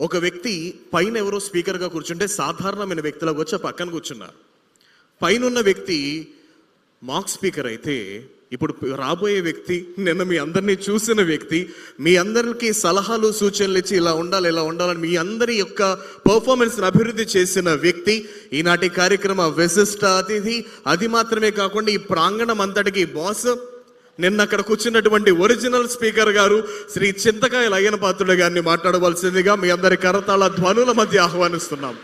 ఒక వ్యక్తి పైన ఎవరో స్పీకర్గా కూర్చుంటే సాధారణమైన వ్యక్తులకు వచ్చి పక్కన కూర్చున్నారు. పైన ఉన్న వ్యక్తి మాక్ స్పీకర్ అయితే ఇప్పుడు రాబోయే వ్యక్తి నిన్న మీ అందరినీ చూసిన వ్యక్తి మీ అందరికీ సలహాలు సూచనలు ఇచ్చి ఇలా ఉండాలి ఇలా ఉండాలని మీ అందరి యొక్క పర్ఫార్మెన్స్ని అభివృద్ధి చేసిన వ్యక్తి ఈనాటి కార్యక్రమ విశిష్ట అతిథి. అది మాత్రమే కాకుండా ఈ ప్రాంగణం అంతటికి బాస్ నిన్న అక్కడ కూర్చున్నటువంటి ఒరిజినల్ స్పీకర్ గారు శ్రీ చింతకాయల అయ్యన పాత్రుడు గారిని మాట్లాడవలసిందిగా మీ అందరి కరతాళ ధ్వనుల మధ్య ఆహ్వానిస్తున్నాం.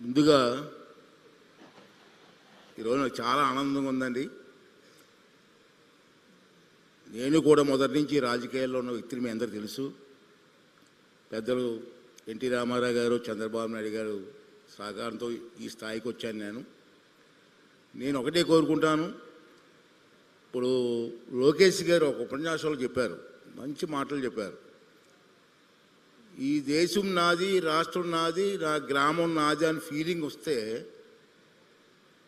ముందుగా ఈరోజు నాకు చాలా ఆనందంగా ఉందండి. నేను కూడా మొదటి నుంచి రాజకీయాల్లో ఉన్న వ్యక్తిని మీ అందరూ తెలుసు. పెద్దలు ఎన్టీ రామారావు గారు చంద్రబాబు నాయుడు గారు సహకారంతో ఈ స్థాయికి వచ్చాను నేను. నేను ఒకటే కోరుకుంటాను. ఇప్పుడు లోకేష్ గారు ఒక ఉపన్యాసంలో చెప్పారు. మంచి మాటలు చెప్పారు. ఈ దేశం నాది రాష్ట్రం నాది నా గ్రామం నాది అని ఫీలింగ్ వస్తే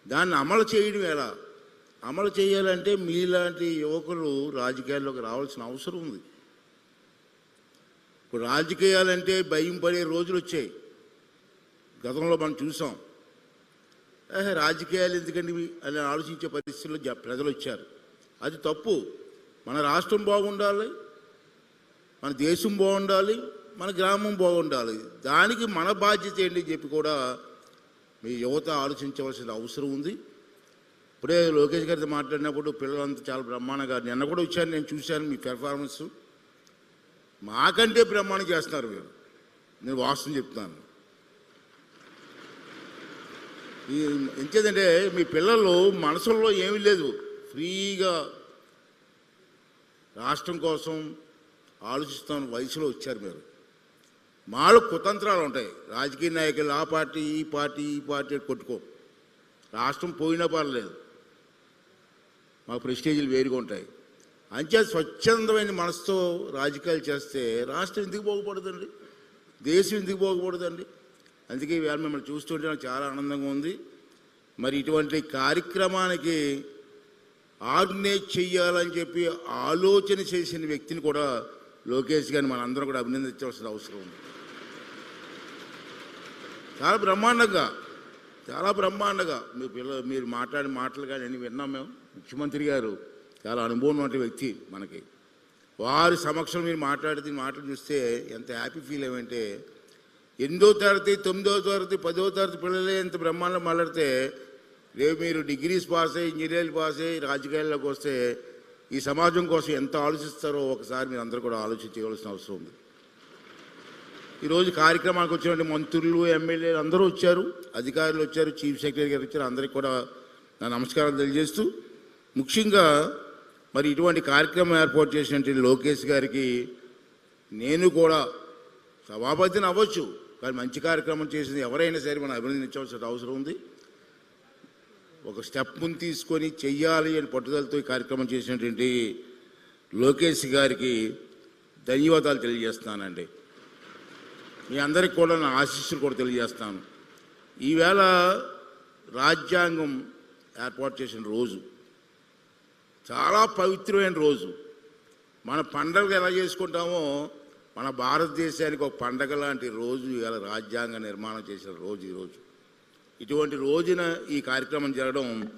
దాన్ని అమలు చేయడం ఎలా? అమలు చేయాలంటే మీలాంటి యువకులు రాజకీయాల్లోకి రావాల్సిన అవసరం ఉంది. ఇప్పుడు రాజకీయాలంటే భయం పడే రోజులు వచ్చాయి. గతంలో మనం చూసాం. రాజకీయాలు ఎందుకండి అని ఆలోచించే పరిస్థితుల్లో జ- ప్రజలు వచ్చారు. అది తప్పు. మన రాష్ట్రం బాగుండాలి మన దేశం బాగుండాలి మన గ్రామం బాగుండాలి. దానికి మన బాధ్యత ఏంటి చెప్పి కూడా మీ యువత ఆలోచించవలసిన అవసరం ఉంది. ఇప్పుడే లోకేష్ గారితో మాట్లాడినప్పుడు పిల్లలంతా చాలా బ్రహ్మాండంగా నిన్న కూడా వచ్చాను నేను చూశాను మీ పెర్ఫార్మెన్స్ మాకంటే బ్రహ్మాండం చేస్తున్నారు మీరు నేను వాస్తవం చెప్తున్నాను. ఈ ఎంచేదంటే మీ పిల్లలు మనసుల్లో ఏమీ లేదు. ఫ్రీగా రాష్ట్రం కోసం ఆలోచిస్తున్న వయసులో వచ్చారు మీరు. మాలో కుతంత్రాలు ఉంటాయి. రాజకీయ నాయకులు ఆ పార్టీ ఈ పార్టీ ఈ పార్టీ అని కొట్టుకో. రాష్ట్రం పోయినా పర్లేదు. మా ప్రెస్టేజీలు వేరుగా ఉంటాయి. అంచే స్వచ్ఛందమైన మనసుతో రాజకీయాలు చేస్తే రాష్ట్రం ఎందుకు బాగుపడదండి? దేశం ఎందుకు బాగుపడదండి? అందుకే ఇవాళ మిమ్మల్ని చూస్తుంటే నాకు చాలా ఆనందంగా ఉంది. మరి ఇటువంటి కార్యక్రమానికి ఆర్గనైజ్ చెయ్యాలని చెప్పి ఆలోచన చేసిన వ్యక్తిని కూడా లోకేష్ గారిని మనందరం కూడా అభినందించవలసిన అవసరం ఉంది. చాలా బ్రహ్మాండంగా చాలా బ్రహ్మాండంగా. మీ పిల్ల మీరు మాట్లాడిన మాటలు కానీ విన్నాం మేము. ముఖ్యమంత్రి గారు చాలా అనుభవం వంటి వ్యక్తి మనకి. వారి సమక్షంలో మీరు మాట్లాడితే మాటలు చూస్తే ఎంత హ్యాపీ ఫీల్ ఏమంటే ఎనిమిదో తరగతి తొమ్మిదో తరగతి పదో తరగతి పిల్లలే ఎంత బ్రహ్మాండం మాట్లాడితే రేపు మీరు డిగ్రీస్ పాస్ అయ్యి ఇంజనీరింగ్ పాస్ అయ్యి రాజకీయాల్లోకి వస్తే ఈ సమాజం కోసం ఎంత ఆలోచిస్తారో ఒకసారి మీరు అందరూ కూడా ఆలోచించవలసిన అవసరం ఉంది. ఈరోజు కార్యక్రమానికి వచ్చినటువంటి మంత్రులు ఎమ్మెల్యేలు అందరూ వచ్చారు అధికారులు వచ్చారు చీఫ్ సెక్రటరీ గారు వచ్చారు అందరికీ కూడా నా నమస్కారం తెలియజేస్తూ ముఖ్యంగా మరి ఇటువంటి కార్యక్రమం ఏర్పాటు చేసినటువంటి లోకేష్ గారికి నేను కూడా సభాపతిని అవ్వచ్చు కానీ మంచి కార్యక్రమం చేసింది ఎవరైనా సరే మనం అభినందించవలసిన అవసరం ఉంది. ఒక స్టెప్ ముందు తీసుకొని చెయ్యాలి అని పట్టుదలతో ఈ కార్యక్రమం చేసినటువంటి లోకేష్ గారికి ధన్యవాదాలు తెలియజేస్తున్నానండి. మీ అందరికి కూడా నా ఆశీస్సులు కూడా తెలియజేస్తాను. ఈవేళ రాజ్యాంగం ఏర్పాటు చేసిన రోజు చాలా పవిత్రమైన రోజు. మన పండగలు ఎలా చేసుకుంటామో మన భారతదేశానికి ఒక పండగ లాంటి రోజు ఇవాళ రాజ్యాంగ నిర్మాణం చేసిన రోజు ఈరోజు ఇటువంటి రోజున ఈ కార్యక్రమం జరగడం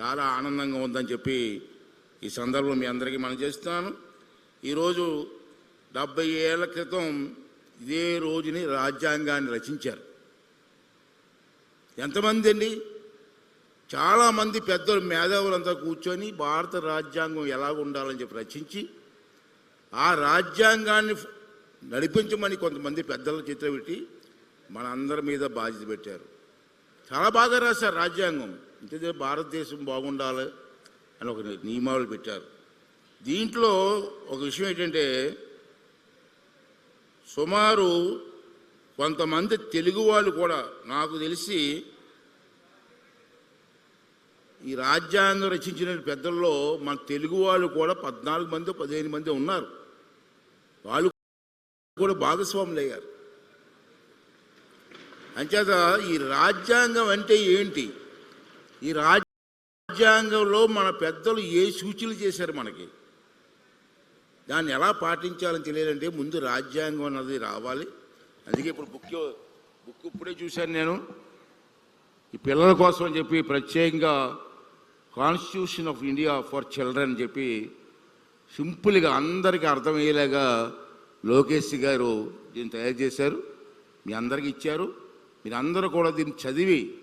చాలా ఆనందంగా ఉందని చెప్పి ఈ సందర్భం మీ అందరికీ మనం చేస్తున్నాను. ఈరోజు డెబ్బై ఏళ్ళ క్రితం ఇదే రోజుని రాజ్యాంగాన్ని రచించారు. ఎంతమంది అండి? చాలామంది పెద్దలు మేధావులంతా కూర్చొని భారత రాజ్యాంగం ఎలా ఉండాలని చెప్పి రచించి ఆ రాజ్యాంగాన్ని నడిపించమని కొంతమంది పెద్దల చిత్ర పెట్టి మనందరి మీద బాధ్యత పెట్టారు. చాలా బాగా రాశారు రాజ్యాంగం. ఇంతే భారతదేశం బాగుండాలి అని ఒక నియమాలు పెట్టారు. దీంట్లో ఒక విషయం ఏంటంటే సుమారు కొంతమంది తెలుగు వాళ్ళు కూడా నాకు తెలిసి ఈ రాజ్యాంగం రచించిన పెద్దల్లో మన తెలుగు వాళ్ళు కూడా పద్నాలుగు మంది పదిహేను మంది ఉన్నారు. వాళ్ళు కూడా భాగస్వాములు అయ్యారు. అంచేత ఈ రాజ్యాంగం అంటే ఏంటి? ఈ రాజ్యాంగంలో మన పెద్దలు ఏ సూచనలు చేశారు మనకి? దాన్ని ఎలా పాటించాలని తెలియాలంటే ముందు రాజ్యాంగం అన్నది రావాలి. అందుకే ఇప్పుడు బుక్ బుక్ ఇప్పుడే చూశాను నేను. ఈ పిల్లల కోసం చెప్పి ప్రత్యేకంగా constitution of India for children అని చెప్పి సింపుల్గా అందరికీ అర్థమయ్యేలాగా లోకేష్ గారు దీన్ని తయారు చేశారు. మీ అందరికీ ఇచ్చారు. మీరందరూ కూడా దీన్ని చదివి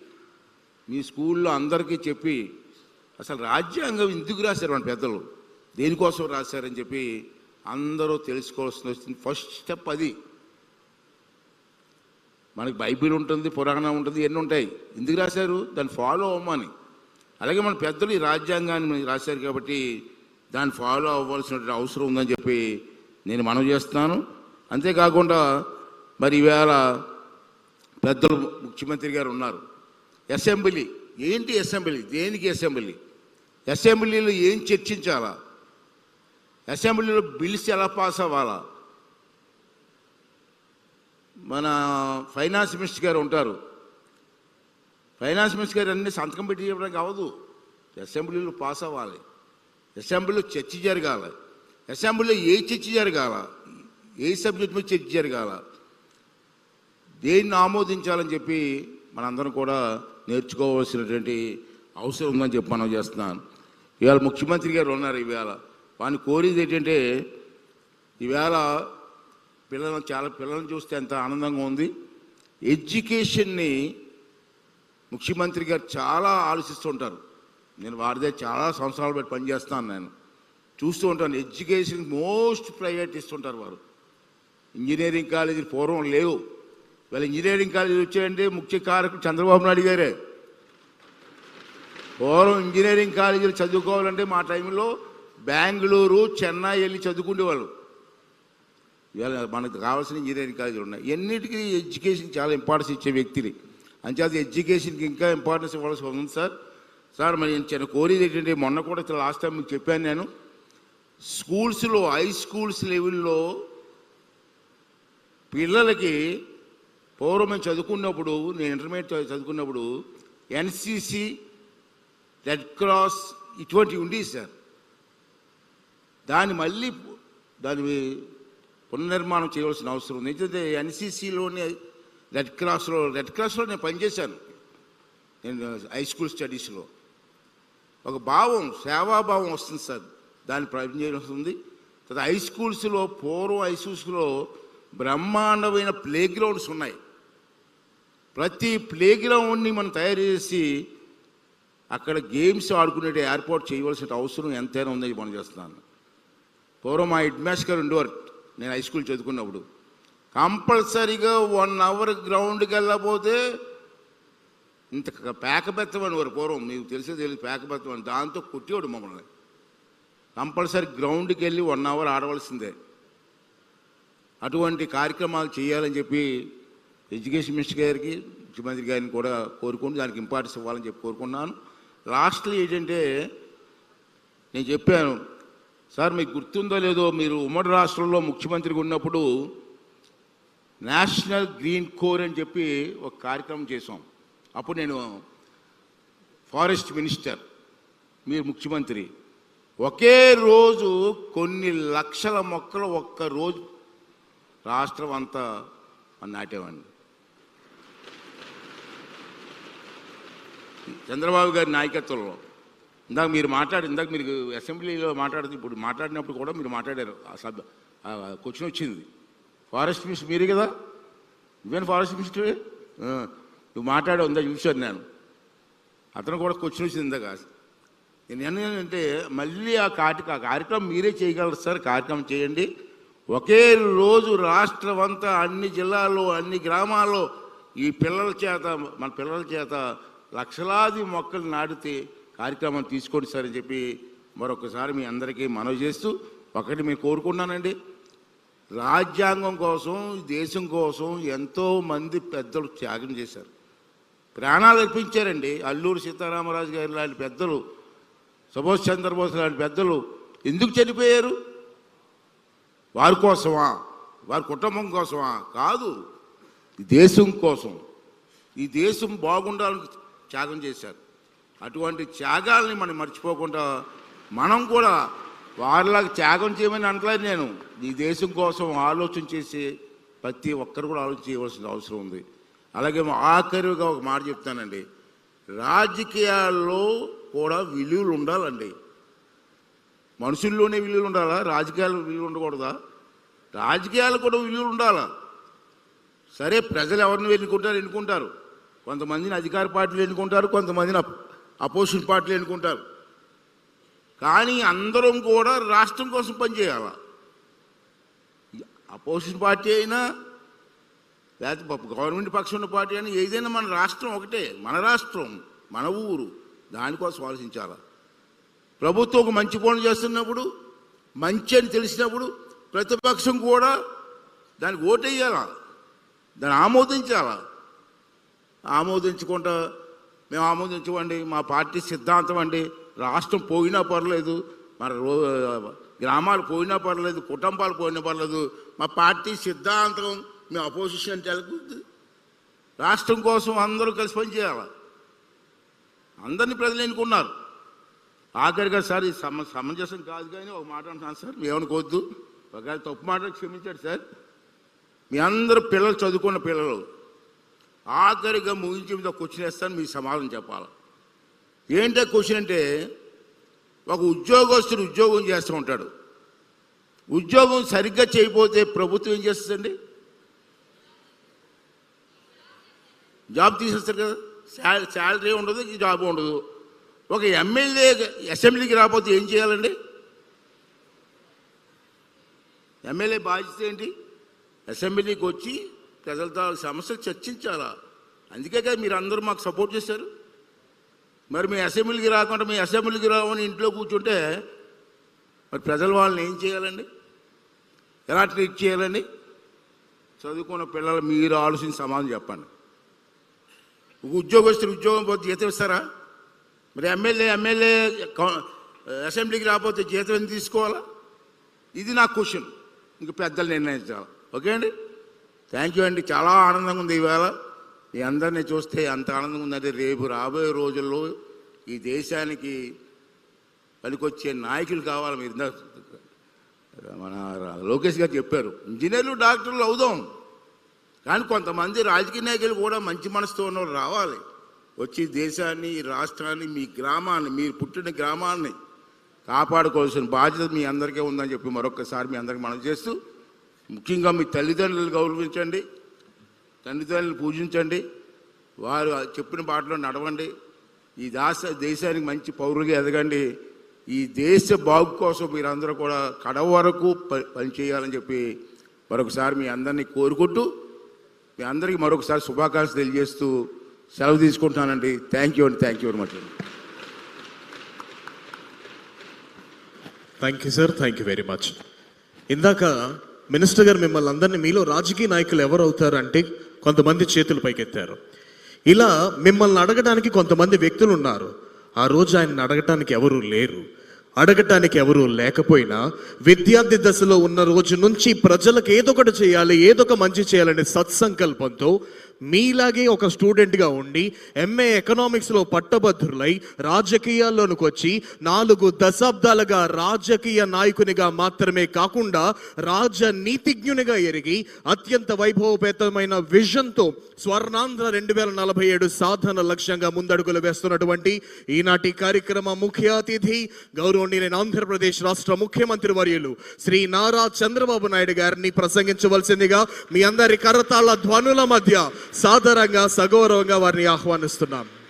మీ స్కూల్లో అందరికీ చెప్పి అసలు రాజ్యాంగం ఎందుకు రాశారు మన పెద్దలు? దేనికోసం రాశారని చెప్పి అందరూ తెలుసుకోవాల్సిన వస్తుంది. ఫస్ట్ స్టెప్ అది. మనకి బైబిల్ ఉంటుంది పురాణం ఉంటుంది ఎన్ని ఉంటాయి. ఎందుకు రాశారు? దాన్ని ఫాలో అవ్వమని. అలాగే మన పెద్దలు ఈ రాజ్యాంగాన్ని రాశారు కాబట్టి దాన్ని ఫాలో అవ్వాల్సినటువంటి అవసరం ఉందని చెప్పి నేను మనవి చేస్తున్నాను. అంతేకాకుండా మరి ఈవేళ పెద్దలు ముఖ్యమంత్రి గారు ఉన్నారు. అసెంబ్లీ ఏంటి అసెంబ్లీ? దేనికి అసెంబ్లీ? అసెంబ్లీలో ఏం చర్చించాలా? అసెంబ్లీలో బిల్స్ ఎలా పాస్ అవ్వాలా? మన ఫైనాన్స్ మినిస్టర్ గారు ఉంటారు. ఫైనాన్స్ మినిస్టర్ గారు అన్ని సంతకం పెట్టి చెప్పడానికి అవ్వదు అసెంబ్లీలో పాస్ అవ్వాలి. అసెంబ్లీలో చర్చ జరగాలి. అసెంబ్లీలో ఏ చర్చ జరగాల? ఏ సబ్జెక్ట్ మీద చర్చ జరగాల? దేన్ని ఆమోదించాలని చెప్పి మనందరం కూడా నేర్చుకోవాల్సినటువంటి అవసరం ఉందని చెప్పి మనం చేస్తున్నాను ఇవాళ ముఖ్యమంత్రి గారు ఉన్నారు ఈవేళ వాడిని కోరేది ఏంటంటే ఈవేళ పిల్లలను చాలా పిల్లలను చూస్తే ఎంత ఆనందంగా ఉంది. ఎడ్యుకేషన్ని ముఖ్యమంత్రి గారు చాలా ఆలోచిస్తుంటారు నేను వారిదే చాలా సంవత్సరాలు బట్టి పనిచేస్తాను నేను. చూస్తూ ఉంటాను. ఎడ్యుకేషన్ మోస్ట్ ప్రయారిటీ ఇస్తుంటారు వారు. ఇంజనీరింగ్ కాలేజీలు పూర్వం లేవు. వీళ్ళ ఇంజనీరింగ్ కాలేజీలు వచ్చాయంటే ముఖ్య కారకుడు చంద్రబాబు నాయుడు గారే. పూర్వం ఇంజనీరింగ్ కాలేజీలు చదువుకోవాలంటే మా టైంలో బెంగళూరు చెన్నై వెళ్ళి చదువుకునేవాళ్ళు ఇవాళ మనకు కావాల్సిన ఇంజనీరింగ్ కాలేజీలు ఉన్నాయి. ఎన్నిటికీ ఎడ్యుకేషన్ చాలా ఇంపార్టెన్స్ ఇచ్చే వ్యక్తిని. అంచేది ఎడ్యుకేషన్కి ఇంకా ఇంపార్టెన్స్ ఇవ్వాల్సి ఉంది సార్ సార్ మరి నేను చిన్న కోరేది ఏంటంటే మొన్న కూడా లాస్ట్ టైం మీకు చెప్పాను నేను. స్కూల్స్లో హై స్కూల్స్ లెవెల్లో పిల్లలకి పూర్వం మేము చదువుకున్నప్పుడు నేను ఇంటర్మీడియట్ చదువుకున్నప్పుడు ఎన్సిసి రెడ్ క్రాస్ ఇటువంటివి ఉండేవి సార్ దాన్ని మళ్ళీ దాని పునర్నిర్మాణం చేయవలసిన అవసరం ఉంది. ఎందుకంటే ఎన్సిసిలోని రెడ్ క్రాస్లో రెడ్ క్రాస్లో నేను పనిచేశాను. నేను హై స్కూల్ స్టడీస్లో ఒక భావం సేవాభావం వస్తుంది సార్. దాన్ని పనిచేయడం ఉంది తర్వాత హై స్కూల్స్లో పూర్వం హై స్కూల్స్లో బ్రహ్మాండమైన ప్లే గ్రౌండ్స్ ఉన్నాయి. ప్రతి ప్లే గ్రౌండ్ని మనం తయారు చేసి అక్కడ గేమ్స్ ఆడుకునే ఏర్పాటు చేయవలసిన అవసరం ఎంతైనా ఉందని మనం చేస్తున్నాను. పూర్వం మా హెడ్ మాస్టర్ గారు ఉండేవారు. నేను హై స్కూల్ చదువుకున్నప్పుడు. కంపల్సరీగా వన్ అవర్ గ్రౌండ్కి వెళ్ళకపోతే ఇంత పేకబెత్తం అనేవారు పూర్వం మీకు తెలిసే తెలియదు పేకబెత్తం అని దాంతో కొట్టేవాడు మమ్మల్ని. కంపల్సరీ గ్రౌండ్కి వెళ్ళి వన్ అవర్ ఆడవలసిందే. అటువంటి కార్యక్రమాలు చేయాలని చెప్పి ఎడ్యుకేషన్ మినిస్టర్ గారికి ముఖ్యమంత్రి గారిని కూడా కోరుకుంటూ దానికి ఇంపార్టెన్స్ ఇవ్వాలని చెప్పి కోరుకున్నాను లాస్ట్లో ఏంటంటే నేను చెప్పాను సార్ మీకు గుర్తుందో లేదో మీరు ఉమ్మడి రాష్ట్రంలో ముఖ్యమంత్రిగా ఉన్నప్పుడు నేషనల్ గ్రీన్ కోర్ అని చెప్పి ఒక కార్యక్రమం చేసాం అప్పుడు నేను ఫారెస్ట్ మినిస్టర్ మీరు ముఖ్యమంత్రి. ఒకే రోజు కొన్ని లక్షల మొక్కలు ఒక్క రోజు రాష్ట్రం అంతా నాటేవాడిని. చంద్రబాబు గారి నాయకత్వంలో. ఇందాక మీరు మాట్లాడి ఇందాక మీరు అసెంబ్లీలో మాట్లాడుతూ ఇప్పుడు మాట్లాడినప్పుడు కూడా మీరు మాట్లాడారు. ఆ సభ క్వశ్చన్ వచ్చింది. ఫారెస్ట్ మినిస్టర్ మీరే కదా? నువ్వేనా ఫారెస్ట్ మినిస్టర్? నువ్వు మాట్లాడే ఉందా చూశాను నేను. అతను కూడా క్వశ్చన్ వచ్చింది ఇందాక. నేను ఏంటంటే మళ్ళీ ఆ కాటి ఆ కార్యక్రమం మీరే చేయగలరు సార్ కార్యక్రమం చేయండి. ఒకే రోజు రాష్ట్రం అంతా అన్ని జిల్లాల్లో అన్ని గ్రామాల్లో ఈ పిల్లల చేత మన పిల్లల చేత లక్షలాది మొక్కలు నాటితే కార్యక్రమం తీసుకోండి సార్ అని చెప్పి మరొకసారి మీ అందరికీ మనవి చేస్తూ ఒకటి మేము కోరుకున్నానండి రాజ్యాంగం కోసం దేశం కోసం ఎంతో మంది పెద్దలు త్యాగం చేశారు. ప్రాణాలు అర్పించారండి. అల్లూరు సీతారామరాజు గారి లాంటి పెద్దలు సుభాష్ చంద్రబోస్ లాంటి పెద్దలు ఎందుకు చనిపోయారు? వారి కోసమా? వారి కుటుంబం కోసమా? కాదు ఈ దేశం కోసం. ఈ దేశం బాగుండాలని త్యాగం చేశారు. అటువంటి త్యాగాల్ని మనం మర్చిపోకుండా మనం కూడా వారిలాగా త్యాగం చేయమని అనట్లేదు నేను. ఈ దేశం కోసం ఆలోచన చేసి ప్రతి ఒక్కరు కూడా ఆలోచన చేయవలసిన అవసరం ఉంది. అలాగే ఆఖరిగా ఒక మాట చెప్తానండి. రాజకీయాల్లో కూడా విలువలు ఉండాలండి. మనుషుల్లోనే విలువలు ఉండాలా? రాజకీయాలు విలువ ఉండకూడదా? రాజకీయాలు కూడా విలువలు ఉండాలా? సరే ప్రజలు ఎవరిని ఎన్నుకుంటారు? ఎన్నుకుంటారు. కొంతమందిని అధికార పార్టీలు ఎన్నుకుంటారు కొంతమందిని అపోజిషన్ పార్టీలు ఎన్నుకుంటారు. కానీ అందరం కూడా రాష్ట్రం కోసం పనిచేయాల. అపోజిషన్ పార్టీ అయినా లేకపోతే గవర్నమెంట్ పక్షం ఉన్న పార్టీ అయినా ఏదైనా మన రాష్ట్రం ఒకటే మన రాష్ట్రం మన ఊరు దానికోసం ఆలోచించాల. ప్రభుత్వం ఒక మంచి పనులు చేస్తున్నప్పుడు మంచి అని తెలిసినప్పుడు ప్రతిపక్షం కూడా దానికి ఓటేయాలా దాన్ని ఆమోదించాలా. ఆమోదించకుండా మేము ఆమోదించమండి మా పార్టీ సిద్ధాంతం అండి. రాష్ట్రం పోయినా పర్లేదు మన గ్రామాలు పోయినా పర్లేదు కుటుంబాలు పోయినా పర్లేదు మా పార్టీ సిద్ధాంతం మేము అపోజిషన్ అంటే రాష్ట్రం కోసం అందరూ కలిసి పనిచేయాలి అందరినీ ప్రజలు ఎన్నుకున్నారు. ఆఖరిగా సార్ ఇది సమ సమంజసం కాదు కానీ ఒక మాట అంటున్నాను సార్ ఏమనుకోవద్దు ఒకవేళ తప్పు మాట క్షమించాడు సార్. మీ అందరు పిల్లలు చదువుకున్న పిల్లలు. ఆఖరిగా ముగించి మీద కూర్చునేస్తాను మీ సమాధానం చెప్పాలి? ఏంటో క్వశ్చన్ అంటే ఒక ఉద్యోగస్తుడు ఉద్యోగం చేస్తూ ఉంటాడు. ఉద్యోగం సరిగ్గా చేయకపోతే ప్రభుత్వం ఏం చేస్తుందండి? జాబ్ తీసేస్తారు కదా. శాలరీ ఉండదు జాబ్ ఉండదు. ఒక ఎమ్మెల్యే అసెంబ్లీకి రాకపోతే ఏం చేయాలండి? ఎమ్మెల్యే బాధ్యత ఏంటి? అసెంబ్లీకి వచ్చి ప్రజలతో సమస్యలు చర్చించాలా? అందుకే కదా మీరు అందరూ మాకు సపోర్ట్ చేశారు. మరి మీ అసెంబ్లీకి రాకుండా మీ అసెంబ్లీకి రావని ఇంట్లో కూర్చుంటే మరి ప్రజలు వాళ్ళని ఏం చేయాలండి? ఎలా ట్రీట్ చేయాలండి? చదువుకున్న పిల్లలు మీరు ఆలోచించి సమాధానం చెప్పండి. ఒక ఉద్యోగస్తులు ఉద్యోగం పోతే జీతం ఇస్తారా? మరి ఎమ్మెల్యే ఎమ్మెల్యే అసెంబ్లీకి రాకపోతే జీతం ఎందుకు తీసుకోవాలా? ఇది నా క్వశ్చన్. ఇంక పెద్దలు నిర్ణయించాలి. ఓకే అండి? థ్యాంక్ యూ అండి. చాలా ఆనందంగా ఉంది ఈవేళ మీ అందరినీ చూస్తే అంత ఆనందంగా ఉందంటే రేపు రాబోయే రోజుల్లో ఈ దేశానికి పనికొచ్చే నాయకులు కావాలి మీరు ఇందాక మన లోకేష్ గారు చెప్పారు. ఇంజనీర్లు డాక్టర్లు అవుదాం. కానీ కొంతమంది రాజకీయ నాయకులు కూడా మంచి మనసుతో ఉన్నవాళ్ళు రావాలి. వచ్చి దేశాన్ని రాష్ట్రాన్ని మీ గ్రామాన్ని మీరు పుట్టిన గ్రామాన్ని కాపాడుకోవాల్సిన బాధ్యత మీ అందరికీ ఉందని చెప్పి మరొకసారి మీ అందరికి మనం చేస్తూ ముఖ్యంగా మీ తల్లిదండ్రులు గౌరవించండి. తల్లిదండ్రులు పూజించండి. వారు చెప్పిన బాటలో నడవండి. ఈ దాస దేశానికి మంచి పౌరులుగా ఎదగండి. ఈ దేశ బాగు కోసం మీరందరూ కూడా కడ వరకు పనిచేయాలని చెప్పి మరొకసారి మీ అందరినీ కోరుకుంటూ మీ అందరికీ మరొకసారి శుభాకాంక్షలు తెలియజేస్తూ సెలవు తీసుకుంటున్నానండి. థ్యాంక్ యూ అండి. థ్యాంక్ యూ వెరీ మచ్ అండి. Thank you sir thank you very much ఇందాక మినిస్టర్ గారు మిమ్మల్ని అందరినీ మీలో రాజకీయ నాయకులు ఎవరు అవుతారు అంటే కొంతమంది చేతులు పైకెత్తారు. ఇలా మిమ్మల్ని అడగడానికి కొంతమంది వ్యక్తులు ఉన్నారు. ఆ రోజు ఆయన అడగటానికి ఎవరు లేరు. అడగటానికి ఎవరు లేకపోయినా విద్యార్థి దశలో ఉన్న రోజు నుంచి ప్రజలకు ఏదో ఒకటి చేయాలి ఏదో ఒక మంచి చేయాలనే సత్సంకల్పంతో మీలాగే ఒక స్టూడెంట్గా ఉండి ఎంఏ ఎకనామిక్స్లో పట్టభద్రులై రాజకీయాల్లోనికి వచ్చి నాలుగు దశాబ్దాలుగా రాజకీయ నాయకునిగా మాత్రమే కాకుండా రాజనీతిజ్ఞునిగా ఎరిగి అత్యంత వైభవపేతమైన విజన్తో స్వర్ణాంధ్ర రెండు వేల నలభై ఏడు సాధన లక్ష్యంగా ముందడుగులు వేస్తున్నటువంటి ఈనాటి కార్యక్రమ ముఖ్య అతిథి గౌరవనీయులైన ఆంధ్రప్రదేశ్ రాష్ట్ర ముఖ్యమంత్రి వర్యులు శ్రీ నారా చంద్రబాబు నాయుడు గారిని ప్రసంగించవలసిందిగా మీ అందరి కరతాళ ధ్వనుల మధ్య సాదరంగా సగౌరవంగా వారిని ఆహ్వానిస్తున్నాం.